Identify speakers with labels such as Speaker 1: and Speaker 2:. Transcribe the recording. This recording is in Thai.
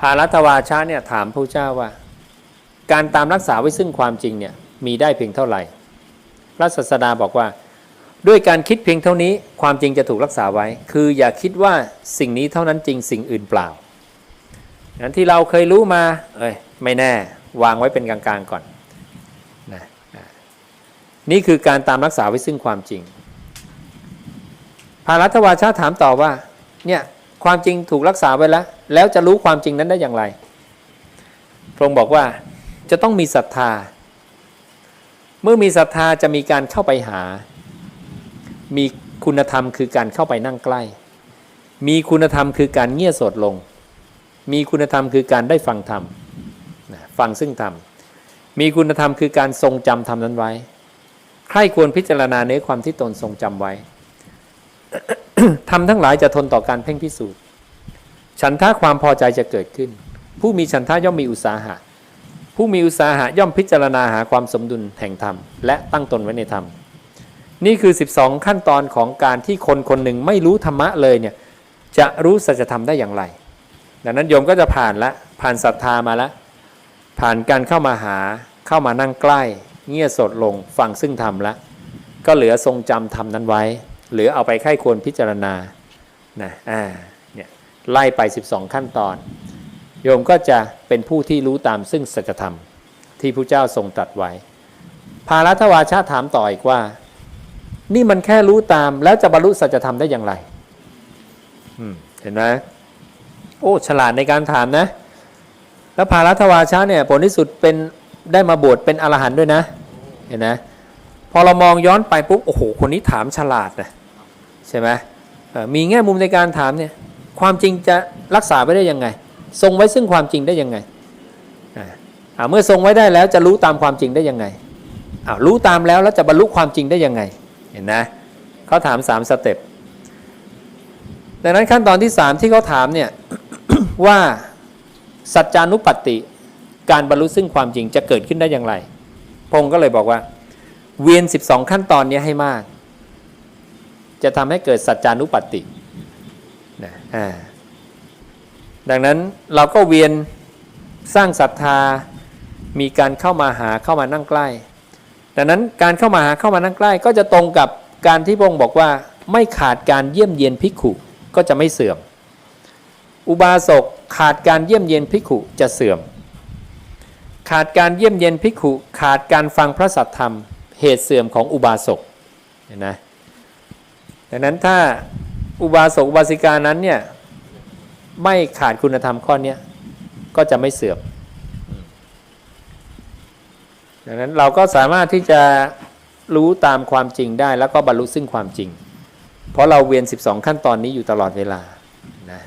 Speaker 1: ภารัตวาชาเนี่ยถามพระเจ้าว่า การตามรักษาไว้ซึ่งความจริงเนี่ยมีได้เพียงเท่าไหร่พระศาสดาบอกว่า ด้วยการคิดเพียงเท่านี้ความจริงจะถูกรักษาไว้ คืออย่าคิดว่าสิ่งนี้เท่านั้นจริงสิ่งอื่นเปล่านั้นที่เราเคยรู้มาเอ้ยไม่แน่วางไว้เป็นกลางๆก่อนนะนี่คือการตามรักษาไว้ซึ่งความจริงภารัตวาชาถามต่อว่าเนี่ย ความจริงถูกรักษาไว้แล้ว แล้วจะรู้ความจริงนั้นได้อย่างไร พระองค์บอกว่าจะต้องมีศรัทธา เมื่อมีศรัทธาจะมีการเข้าไปหา มีคุณธรรมคือการเข้าไปนั่งใกล้ มีคุณธรรมคือการเงี่ยโสดลง มีคุณธรรมคือการได้ฟังธรรมฟังซึ่งธรรม มีคุณธรรมคือการทรงจำธรรมนั้นไว้ ใครควรพิจารณาเนื้อความที่ตนทรงจำไว้ ทำทั้งหลายจะทนต่อการเพ่งพิสูจน์ฉันท่าความพอใจจะเกิดขึ้น ผู้มีฉันท่าย่อมมีอุตสาหะ ผู้มีอุตสาหะย่อมพิจารณาหาความสมดุลแห่งธรรม และตั้งตนไว้ในธรรม นี่คือ 12 ขั้นตอนของการที่คนคนหนึ่งไม่รู้ธรรมะเลยเนี่ยจะรู้สัจธรรมได้อย่างไร ดังนั้นโยมก็จะผ่านละผ่านศรัทธามาละผ่านการเข้ามาหาเข้ามานั่งใกล้ เงี่ยสดลงฟังซึ่งธรรมละก็เหลือทรงจำธรรมนั้นไว้ หรือเอาไปไข้ควรพิจารณานะอ่าเนี่ยไล่ไป 12 ขั้นตอน โยมก็จะเป็นผู้ที่รู้ตามซึ่งสัจธรรมที่พระเจ้าทรงตรัสไว้ ภารัตวาชาถามต่ออีกว่า นี่มันแค่รู้ตามแล้วจะบรรลุสัจธรรมได้อย่างไรอืมเห็นไหมโอ้ฉลาดในการถามนะ แล้วภารัตวาชาเนี่ยผลที่สุดเป็นได้มาบวชเป็นอรหันต์ด้วยนะ เห็นไหมพอเรามองย้อนไปปุ๊บโอ้โหคนนี้ถามฉลาดนะ ใช่ไหมมีแง่มุมในการถามเนี่ยความจริงจะรักษาไว้ได้ยังไง ทรงไว้ซึ่งความจริงได้ยังไงอ่าเมื่อทรงไว้ได้แล้วจะรู้ตามความจริงได้ยังไงอ้ารู้ตามแล้วแล้วจะบรรลุความจริงได้ยังไงเห็นนะเขาถามสามสเต็ปดังนั้นขั้นตอนที่สามที่เขาถามเนี่ยว่าสัจจานุปัตติการบรรลุซึ่งความจริงจะเกิดขึ้นได้อย่างไรพงค์ก็เลยบอกว่า เวียน 12 ขั้นตอนนี้ให้มาก จะทำให้เกิดสัจจานุปัตตินะอ่าดังนั้นเราก็เวียนสร้างศรัทธามีการเข้ามาหาเข้ามานั่งใกล้ ดังนั้นการเข้ามาหาเข้ามานั่งใกล้ ก็จะตรงกับการที่พระองค์บอกว่าไม่ขาดการเยี่ยมเยียนภิกขุก็จะไม่เสื่อม อุบาสกขาดการเยี่ยมเยียนภิกขุจะเสื่อม ขาดการเยี่ยมเยียนภิกขุ ขาดการฟังพระสัทธรรม เหตุเสื่อมของอุบาสกเห็นไหม ดังนั้นถ้าอุบาสกอุบาสิกานั้นเนี่ยไม่ขาดคุณธรรมข้อนี้ก็จะไม่เสื่อมดังนั้นเราก็สามารถที่จะรู้ตามความจริงได้ แล้วก็บรรลุซึ่งความจริง เพราะเราเวียน 12 ขั้นตอนนี้อยู่ตลอดเวลานะ